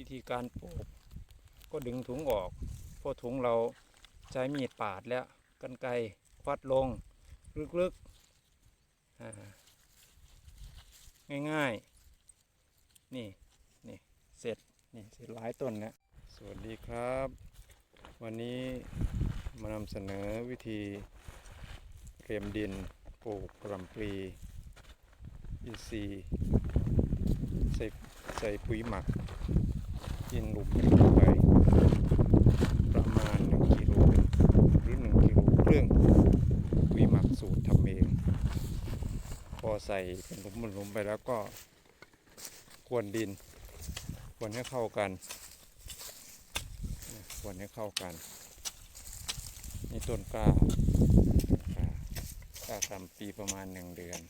วิธีการปลูก ก็ดึงถุงออกเพราะถุงเราใช้มีดปาดแล้วกันไกควัดลงลึกๆง่ายๆ นี่นี่เสร็จนี่เสร็จหลายต้นแล้วสวัสดีครับ วันนี้มานำเสนอวิธีเตรียมดินปลูกกระหล่ำปลีอินทรีย์ใส่ใส่ปุ๋ยหมัก ยินหลุมลงไปประมาณ1กิโลหรือ1กิโลเครึ่องปุ๋ยหมักสูตรทำเอง พอใส่เป็นหลุมเป็นหลุมไปแล้วก็กวนดินกวนให้เข้ากันกวนให้เข้ากันนี่ต้นกล้ากล้ากล้าทำปีประมาณหนึ่งเดือน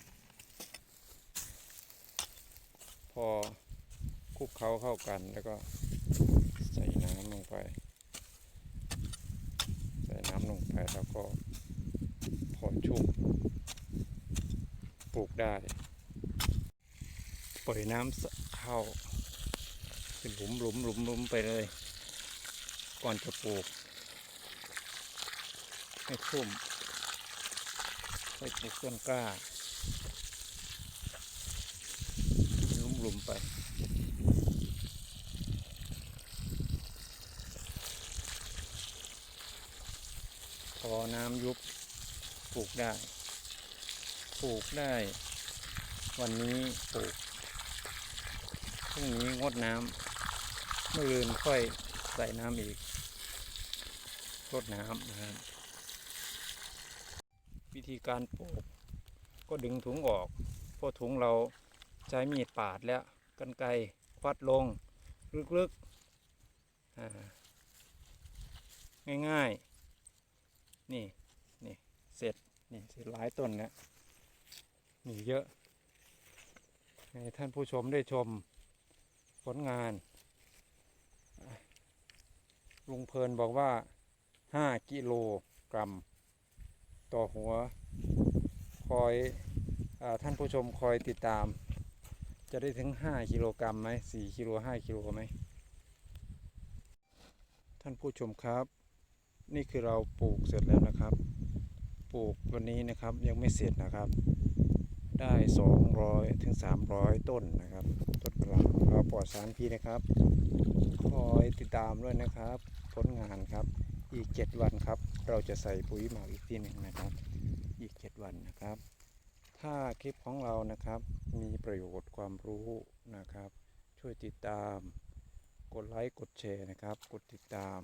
พอ ลุกเคล้าเข้ากันแล้วก็ใส่น้ำลงไป ใส่น้ำลงไปแล้วก็พอชุ่มปลูกได้ปล่อยน้ำเข้า เป็นหลุมหลุมหลุมหลุมไปเลย ก่อนจะปลูก ให้ชุ่มค่อยปลูกต้นกล้าหลุมหลุมไป พ อน้ำยุบปลูกได้ ปลูกได้ วันนี้ปลูกพรุ่งนี้งดน้ำเมื่อรืนค่อยใส่น้ำอีกรดน้ำนะครับ วิธีการปลูก ก็ดึงถุงออกเพราะถุงเราใช้มีดปาดแล้วกันไกควัดลง ลึกๆง่ายๆ นี่นี่เสร็จนี่เสร็จหลายต้นแล้วนี่เยอะให้ท่านผู้ชมได้ชมผลงานลุงเพลินบอกว่า 5 กิโลกรัม ต่อหัว คอยอท่านผู้ชมคอยติดตาม จะได้ถึง 5 กิโลกรัมไหม4กิโล5กิโลไหม ท่านผู้ชมครับ นี่คือเราปลูกเสร็จแล้วนะครับ ปลูกวันนี้นะครับยังไม่เสร็จนะครับ ได้ 200ถึง300 ต้นนะครับ ต้นกระหล่ำเราปลอดสารพิษนะครับ คอยติดตามด้วยนะครับ ผลงานครับ อีก 7 วันครับ เราจะใส่ปุ๋ยหมักอีกทีหนึ่งนะครับ อีก 7 วันนะครับ ถ้าคลิปของเรานะครับ มีประโยชน์ความรู้นะครับ ช่วยติดตาม กดไลค์ กดแชร์นะครับ กดติดตาม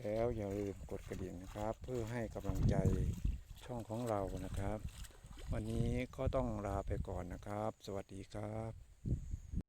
แล้วอย่าลืมกดกระดิ่งนะครับ เพื่อให้กำลังใจช่องของเรานะครับ วันนี้ก็ต้องลาไปก่อนนะครับ สวัสดีครับ